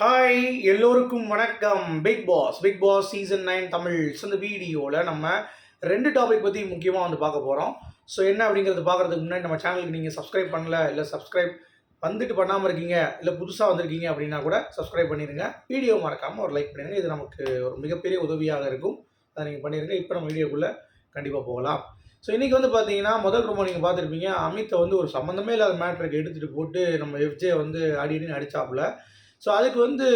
Hi எல்லோருக்கும் வணக்கம். Bigg Boss Bigg Boss season nine Tamil இந்த வீடியோவில் நம்ம ரெண்டு டாபிக் பற்றி முக்கியமாக வந்து பார்க்க போகிறோம் ஸோ என்ன அப்படிங்கிறது பார்க்குறதுக்கு முன்னாடி நம்ம சேனலுக்கு நீங்கள் சப்ஸ்கிரைப் பண்ணல இல்லை சப்ஸ்கிரைப் வந்துட்டு பண்ணாமல் இருக்கீங்க இல்லை புதுசாக வந்திருக்கீங்க அப்படின்னா கூட சப்ஸ்கிரைப் பண்ணிடுங்க வீடியோ மறக்காமல் ஒரு லைக் பண்ணிடுங்க இது நமக்கு ஒரு மிகப்பெரிய உதவியாக இருக்கும். அதை நீங்கள் பண்ணிடுங்க இப்போ நம்ம வீடியோக்குள்ளே கண்டிப்பாக போகலாம். ஸோ இன்றைக்கி வந்து பார்த்தீங்கன்னா முதல் ரொம்ப நீங்கள் பார்த்துருப்பீங்க. அமித்தை வந்து ஒரு சம்மந்தமே இல்லாத மேட்ருக்கு எடுத்துகிட்டு போட்டு நம்ம எஃப்ஜே வந்து அடி அடின்னு அடித்தாப்புல ஸோ அதுக்கு வந்து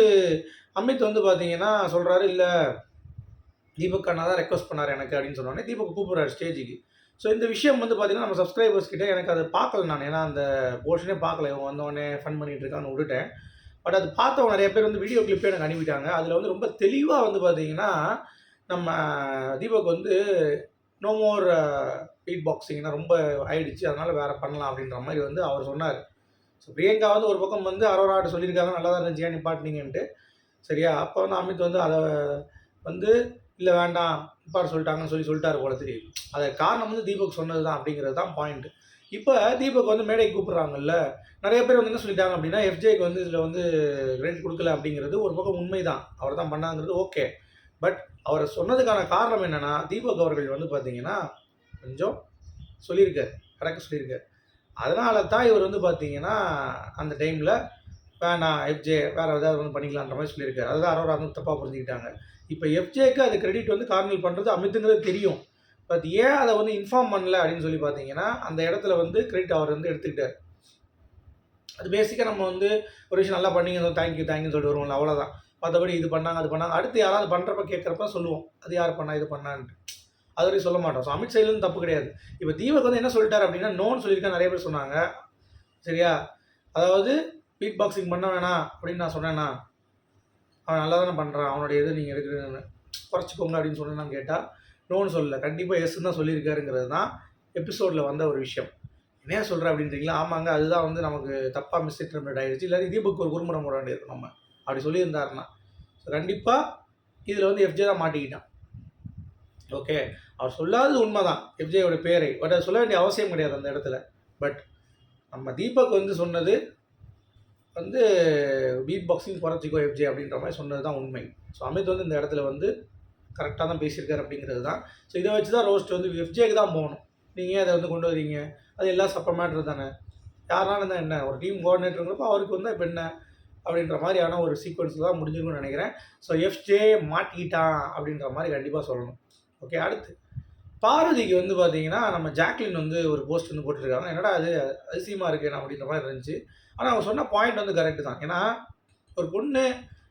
அமித் வந்து பார்த்தீங்கன்னா சொல்கிறாரு இல்லை தீபக் அண்ணா தான் ரெக்வஸ்ட் பண்ணார் எனக்கு அப்படின்னு சொன்னோடனே தீபக் கூப்பிட்றாரு ஸ்டேஜுக்கு. ஸோ இந்த விஷயம் வந்து பார்த்தீங்கன்னா நம்ம சப்ஸ்கிரைபர்ஸ் கிட்டே எனக்கு அதை பார்க்கல நான். ஏன்னா அந்த போர்ஷனே பார்க்கல. இவன் வந்தோடனே ஃபன் பண்ணிகிட்டு இருக்கான்னு விட்டுட்டேன். பட் அது பார்த்தவங்க நிறைய பேர் வந்து வீடியோ கிளிப்பே எனக்கு அனுப்பிட்டாங்க. அதில் வந்து ரொம்ப தெளிவாக வந்து பார்த்தீங்கன்னா நம்ம தீபக் வந்து நோ மோர் பீட் பாக்ஸிங்னா ரொம்ப ஆயிடுச்சு. அதனால் வேறு பண்ணலாம் அப்படின்ற மாதிரி வந்து அவர் சொன்னார். ஸோ பிரியங்கா வந்து ஒரு பக்கம் வந்து அரோராட்ட சொல்லியிருக்காங்க நல்லா தான் இருந்துச்சு ஏன் நிப்பாட்டினீங்கன்ட்டு. சரியா? அப்போ வந்து அமித் வந்து அதை வந்து இல்லை வேண்டாம் நிப்பாட்ட சொல்லிட்டாங்கன்னு சொல்லி சொல்லிட்டாரு போல தெரியும் அதை காரணம் வந்து தீபக் சொன்னது தான் அப்படிங்கிறது தான் பாயிண்ட் இப்போ தீபக் வந்து மேடை கூப்பிட்றாங்கல்ல நிறைய பேர் வந்து என்ன சொல்லிட்டாங்க அப்படின்னா எஃப்ஜேக்கு வந்து இதில் வந்து கிரெடிட் கொடுக்கல அப்படிங்கிறது ஒரு பக்கம் உண்மை தான் அவர் தான் பண்ணாங்கிறது ஓகே பட் அவர் சொன்னதுக்கான காரணம் என்னென்னா தீபக் அவர்கள் வந்து பார்த்தீங்கன்னா கொஞ்சம் சொல்லியிருக்கார் கரெக்டாக சொல்லியிருக்கார். அதனால தான் இவர் வந்து பார்த்தீங்கன்னா அந்த டைமில் வேணாம் எஃப்ஜே வேறு ஏதாவது வந்து பண்ணிக்கலான்ற மாதிரி சொல்லியிருக்காரு. அதுதான் அரோரா வந்து தப்பாக புரிஞ்சுக்கிட்டாங்க. இப்போ எஃப்ஜேக்கு அது கிரெடிட் வந்து கார்னல் பண்ணுறது அமித்துங்கிறது தெரியும். பட் ஏன் அதை வந்து இன்ஃபார்ம் பண்ணல அப்படின்னு சொல்லி பார்த்தீங்கன்னா அந்த இடத்துல வந்து கிரெடிட் அவர் வந்து எடுத்துக்கிட்டார். அது பேசிக்காக நம்ம வந்து ஒரு விஷயம் நல்லா பண்ணிங்க தேங்க்யூ தேங்க்யூன்னு சொல்லிட்டு வருவோம்ல அவ்வளோதான் மற்றபடி இது பண்ணாங்க அது பண்ணாங்க. அடுத்து யாராவது பண்ணுறப்ப கேட்குறப்ப சொல்லுவோம் அது யார் பண்ணா இது பண்ணான்ட்டு. அது வரையும் சொல்ல மாட்டோம். ஸோ அமித் சைட்லேருந்து தப்பு கிடையாது. இப்போ தீபக் வந்து என்ன சொல்லிட்டார் அப்படின்னா நோன்னு சொல்லியிருக்கா நிறைய பேர் சொன்னாங்க. சரியா? அதாவது பீட் பாக்ஸிங் பண்ண வேணாம் அப்படின்னு நான் சொன்னேன்னா அவன் நல்லா தானே பண்ணுறான் அவனுடைய இது நீங்கள் எடுக்கிறதுன்னு. குறைச்சிக்கோங்க அப்படின்னு சொன்னேன்னு கேட்டால் நோன்னு சொல்லலை. கண்டிப்பாக எஸ்ன்னு தான் சொல்லியிருக்காருங்கிறது தான் எபிசோடில் வந்த ஒரு விஷயம். என்ன சொல்கிறேன் அப்படின்றீங்களா ஆமாங்க அதுதான் வந்து நமக்கு தப்பாக மிஸ்இன்டர்பிரட் ஆகிடுச்சு இல்லாட்டி தீபக் ஒரு குறுமுறை போட வேண்டியிருக்கும் நம்ம. அப்படி சொல்லியிருந்தாருன்னா. ஸோ கண்டிப்பாக இதில் வந்து எஃப்ஜே தான் மாட்டிக்கிட்டான். ஓகே அவர் சொல்லாதது உண்மைதான். எஃப்ஜேயோட பேரை. பட் அதை சொல்ல வேண்டிய அவசியம் கிடையாது அந்த இடத்துல. பட் நம்ம தீபக் வந்து சொன்னது வந்து பீட் பாக்ஸிங் குறைச்சிக்கோ எஃப்ஜே அப்படின்ற மாதிரி சொன்னது தான் உண்மை. ஸோ அமித் வந்து இந்த இடத்துல வந்து கரெக்டாக தான் பேசியிருக்காரு அப்படிங்கிறது தான் ஸோ இதை வச்சு தான் ரோஸ்ட் வந்து எஃப்ஜேக்கு தான் போகணும். நீங்கள் அதை வந்து கொண்டு வரீங்க? அது எல்லாம் சப்ப மேட்ரு தானே? யாருனாலும் தான் என்ன? ஒரு டீம் கோஆர்டினேட்டருங்கிறப்ப அவருக்கு வந்து இப்போ என்ன? அப்படின்ற மாதிரியான ஒரு சீக்வன்ஸில் தான் முடிஞ்சிருக்கும்னு நினைக்கிறேன். ஸோ எஃப்ஜே மாட்டிக்கிட்டான் அப்படின்ற மாதிரி கண்டிப்பாக சொல்லணும். ஓகே அடுத்து. பார்வதிக்கு வந்து பார்த்தீங்கன்னா நம்ம ஜாக்லின் வந்து ஒரு போஸ்ட் வந்து போட்டிருக்காங்க. என்னடா அது அதிசயமாக இருக்கு அப்படின்ற மாதிரி இருந்துச்சு. ஆனால் அவங்க சொன்ன பாயிண்ட் வந்து கரெக்டு தான். ஏன்னா ஒரு பொண்ணு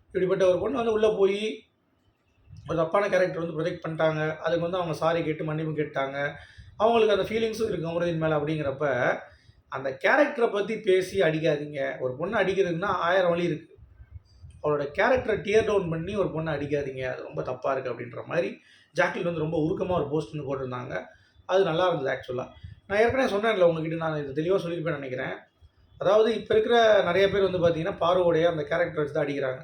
இப்படிப்பட்ட ஒரு பொண்ணு வந்து உள்ளே போய் ஒரு தப்பான கேரக்டர் வந்து ப்ரொஜெக்ட் பண்ணிட்டாங்க. அதுக்கு வந்து அவங்க சாரி கேட்டு மன்னிப்பு கேட்டாங்க அவங்களுக்கு அந்த ஃபீலிங்ஸும் இருக்குது அமரதின் மேலே அப்படிங்கிறப்ப அந்த கேரக்டரை பற்றி பேசி அடிக்காதீங்க. ஒரு பொண்ணை அடிக்கிறதுக்குன்னா ஆயிரம் வழி இருக்குது அவளோட கேரக்டரை டியர் டவுன் பண்ணி ஒரு பொண்ணை அடிக்காதீங்க அது ரொம்ப தப்பாக இருக்குது அப்படின்ற மாதிரி ஜாக்லின் வந்து ரொம்ப உருக்கமாக ஒரு போஸ்ட் ஒன்று போட்டிருந்தாங்க. அது நல்லா இருந்தது ஆக்சுவலாக நான் ஏற்கனவே சொன்னேன்ல உங்ககிட்ட நான் இது தெளிவாக சொல்லியிருப்பேன் நினைக்கிறேன். அதாவது இப்போ இருக்கிற நிறைய பேர் வந்து பார்த்தீங்கன்னா பார்வோடைய அந்த கேரக்டர் வச்சு தான் அடிக்கிறாங்க.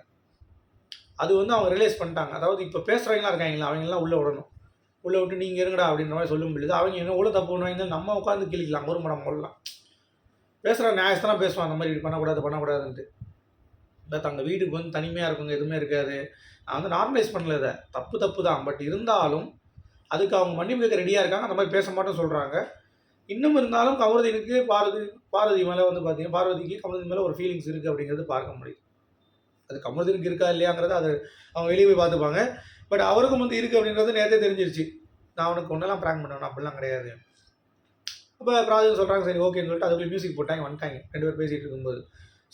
அது வந்து அவங்க ரியலைஸ் பண்ணிட்டாங்க. அதாவது இப்போ பேசுகிறவங்களாம் இருக்காங்களா? அவங்களாம் உள்ளே விடணும். உள்ளே விட்டு நீங்கள் இருங்கடா அப்படின்ற மாதிரி சொல்லும் பொழுது அவங்க என்ன உள்ள தப்பு பண்ணுவாங்க? நம்ம உட்காந்து கிழிக்கலாம். ஒரு மடம் போடலாம். பேசுகிற நியாயத்தான் பேசுவான். அந்த மாதிரி பண்ணக்கூடாது பண்ணக்கூடாதுன்ட்டு. பட் தங்க வீட்டுக்கு வந்து தனிமையாக இருக்குங்க எதுவுமே இருக்காது. நான் வந்து நார்மலைஸ் பண்ணல இதை. தப்பு தப்பு தான். பட் இருந்தாலும் அதுக்கு அவங்க மன்னிப்பு கேட்க ரெடியாக இருக்காங்க. அந்த மாதிரி பேச மாட்டோம் சொல்கிறாங்க இன்னும் இருந்தாலும் கமருதீனுக்கு பார்வதி பார்வதி மேலே வந்து பார்த்தீங்கன்னா பார்வதிக்கு கமருதீன் மேலே ஒரு ஃபீலிங்ஸ் இருக்குது அப்படிங்கிறது பார்க்க முடியும். அது கமருதீனுக்கு இருக்கா இல்லையாங்கிறத அது அவங்க வெளியே போய் பார்த்துப்பாங்க. பட் அவருக்கும் வந்து இருக்குது அப்படின்றது நேரத்தே தெரிஞ்சிருச்சு. நான் அவனுக்கு ஒன்றெல்லாம் ப்ராங்க் பண்ணுவேன். அப்படிலாம் கிடையாது. அப்போ ப்ராஜெக்ட் சொல்கிறாங்க சரி ஓகேன்னு சொல்லிட்டு அதுக்குள்ளே மியூசிக் போட்டாங்க வந்துட்டாங்க. ரெண்டு பேர் பேசிகிட்டு இருக்கும்போது.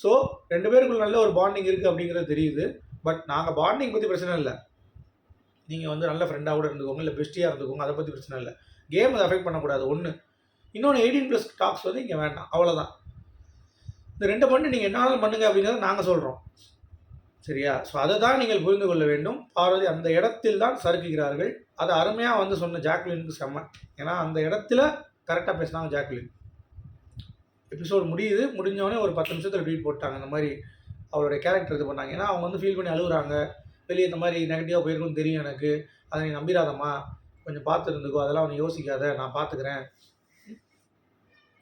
ஸோ ரெண்டு பேருக்குள்ள நல்ல ஒரு பாண்டிங் இருக்குது அப்படிங்கிறது தெரியுது. பட் நாங்கள் பாண்டிங் பற்றி பிரச்சனை இல்லை. நீங்கள் வந்து நல்ல ஃப்ரெண்டாக கூட இருந்துக்கோங்க இல்லை பெஸ்ட்டியாக இருந்துக்கோங்க அதை பற்றி பிரச்சனை இல்லை. கேம் அதை அஃபெக்ட் பண்ணக்கூடாது. ஒன்று இன்னொன்று எயிட்டீன் ப்ளஸ் டாக்ஸ் வந்து இங்கே வேண்டாம். அவ்வளோதான் இந்த ரெண்டு பண்ணு நீங்கள் என்னாலும் பண்ணுங்க அப்படிங்கிறத நாங்கள் சொல்கிறோம் சரியா? ஸோ அதை தான் நீங்கள் புரிந்து கொள்ள வேண்டும். பார்வதி அந்த இடத்தில் தான் சறுக்குகிறார்கள். அதை அருமையாக வந்து சொன்ன ஜாக்லினுக்கு செம்ம. ஏன்னா அந்த இடத்துல கரெக்டாக பேசினாங்க ஜாக்லின். எபிசோடு முடியுது முடிஞ்சோடனே ஒரு பத்து நிமிஷத்தில் ட்வீட் போட்டாங்க. இந்த மாதிரி அவளுடைய கேரக்டர் இது பண்ணாங்க. ஏன்னா அவங்க வந்து ஃபீல் பண்ணி அழுகுறாங்க. வெளியே இந்த மாதிரி நெகட்டிவாக போயிருக்குன்னு தெரியும் எனக்கு. அதை நீ நம்பிடாதம்மா. கொஞ்சம் பார்த்துருந்துக்கோ. அதெல்லாம் அவனை யோசிக்காத. நான் பார்த்துக்கிறேன்.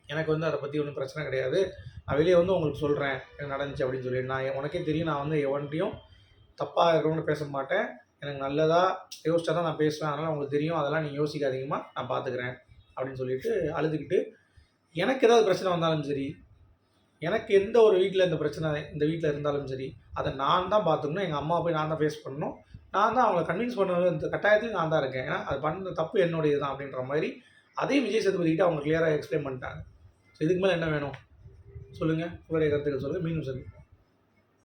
எனக்கு வந்து அதை பற்றி ஒன்றும் பிரச்சனை கிடையாது. நான் வெளியே வந்து உங்களுக்கு சொல்கிறேன் எனக்கு நடந்துச்சு அப்படின்னு சொல்லி. நான் உனக்கே தெரியும். நான் வந்து எவன்ட்டையும் தப்பாக இருக்கணும்னு பேச மாட்டேன். எனக்கு நல்லதாக யோசிச்சா தான் நான் பேசுவேன். அதனால் உங்களுக்கு தெரியும். அதெல்லாம் நீங்கள் யோசிக்காதீங்கம்மா. நான் பார்த்துக்கிறேன் அப்படின்னு சொல்லிட்டு அழுதுகிட்டு எனக்கு ஏதாவது பிரச்சனை வந்தாலும் சரி எனக்கு எந்த ஒரு வீட்டில் இந்த பிரச்சனை இந்த வீட்டில் இருந்தாலும் சரி அதை நான் தான் பார்த்துக்கணும். எங்கள் அம்மா போய் நான் தான் ஃபேஸ் பண்ணணும். நான் தான் அவங்களை கன்வின்ஸ் பண்ண இந்த கட்டாயத்துலையும் நான் தான் இருக்கேன். ஏன்னா அது பண்ண தப்பு என்னுடையது தான் அப்படின்ற மாதிரி அதையும் விஜய் சேதுபதிக்கிட்ட அவங்க கிளியராக எக்ஸ்பிளைன் பண்ணிட்டாங்க. ஸோ இதுக்கு மேலே என்ன வேணும்? சொல்லுங்கள் உங்களுடைய கருத்துக்கள் சொல்லுங்கள் மீண்டும் சொல்லுங்கள்